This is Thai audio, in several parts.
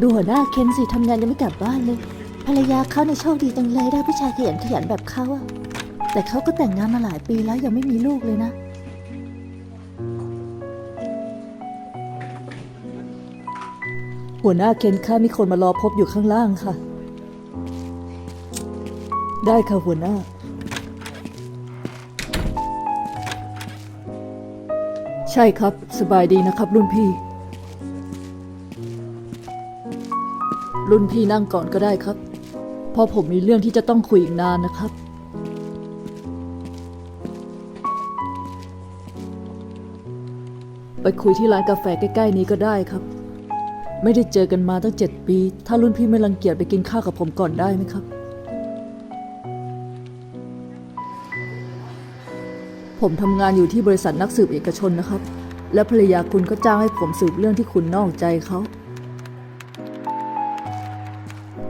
ดูหัวหน้าเคนสิทำงานยังไม่กลับบ้านเลย ภรรยาเขาในโชคดีจังเลยได้ผู้ชายขยันขยันแบบเขาอะแต่เขาก็แต่งงานมาหลายปีแล้วยังไม่มีลูกเลยนะ หัวหน้าเคนค่ะมีคนมารอพบอยู่ข้างล่างค่ะ ได้ค่ะหัวหน้าใช่ครับ สบายดีนะครับรุ่นพี่ รุ่นพี่นั่งก่อนก็ได้ครับ เพราะผมมีเรื่องที่จะต้องคุยอีกนานนะครับ ไปคุยที่ร้านกาแฟใกล้ ๆ นี้ก็ได้ครับ ไม่ได้เจอกันมาตั้งเจ็ดปี ถ้ารุ่นพี่ไม่รังเกียจไปกินข้าวกับผมก่อนได้ไหมครับ ผมทำงานอยู่ที่บริษัทนักสืบเอกชนนะครับ และภรรยาคุณก็จ้างให้ผมสืบเรื่องที่คุณนอกใจเขา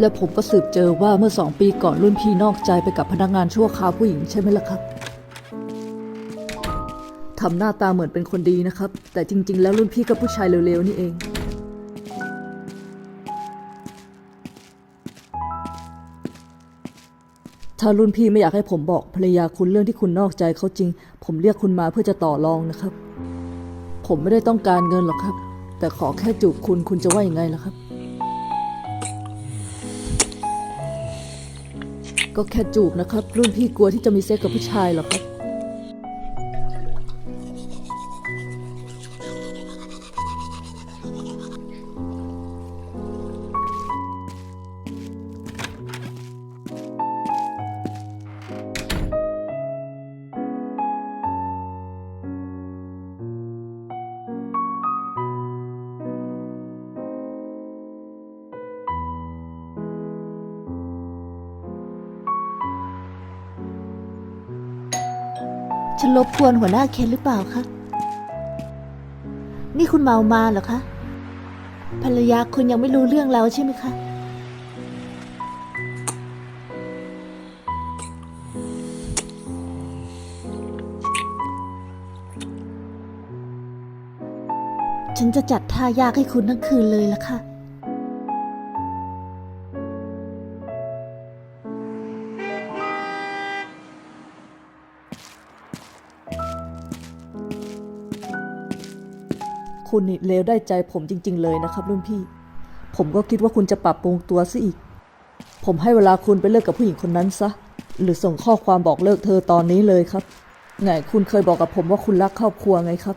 และผมก็สืบเจอว่าเมื่อสองปีก่อนรุ่นพี่นอกใจไปกับพนักงานชั่วคราวผู้หญิงใช่ไหมล่ะครับทำหน้าตาเหมือนเป็นคนดีนะครับ แต่จริง ๆ แล้วรุ่นพี่ก็ผู้ชายเร็วๆนี่เอง ถ้ารุ่นพี่ไม่อยากให้ผมบอกภรรยาคุณเรื่องที่คุณนอกใจเขาจริง ผมเรียกคุณมาเพื่อจะต่อรองนะครับ ผมไม่ได้ต้องการเงินหรอกครับ แต่ขอแค่จูบคุณคุณจะว่าอยังไงล่ะครับ ก็แค่จูบนะครับ รุ่นพี่กลัวที่จะมีเซ็กกับผู้ชายหรอครับ ฉันรบกวนหัวหน้าเคนหรือเปล่าคะ นี่คุณเมามาเหรอคะ ภรรยาคุณยังไม่รู้เรื่องแล้วใช่ไหมคะ ฉันจะจัดท่ายากให้คุณทั้งคืนเลยละค่ะ คุณนี่เลวได้ใจผมจริง ๆ เลยนะครับ รุ่นพี่ ผมก็คิดว่าคุณจะปรับปรุงตัวซะอีก ผมให้เวลาคุณไปเลิกกับผู้หญิงคนนั้นซะ หรือส่งข้อความบอกเลิกเธอตอนนี้เลยครับ ไงคุณเคยบอกกับผมว่าคุณรักครอบครัวไงครับ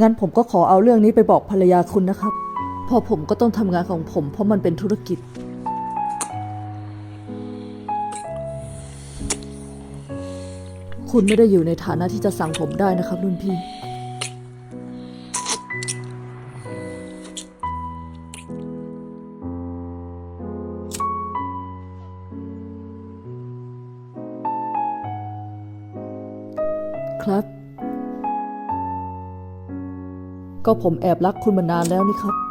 งั้นผมก็ขอเอาเรื่องนี้ไปบอกภรรยาคุณนะครับเพราะผมก็ต้องทำงานของผมเพราะมันเป็นธุรกิจ คุณไม่ได้อยู่ในฐานะที่จะสั่งผมได้นะครับรุ่นพี่ ครับ ก็ผมแอบรักคุณมานานแล้วนี่ครับ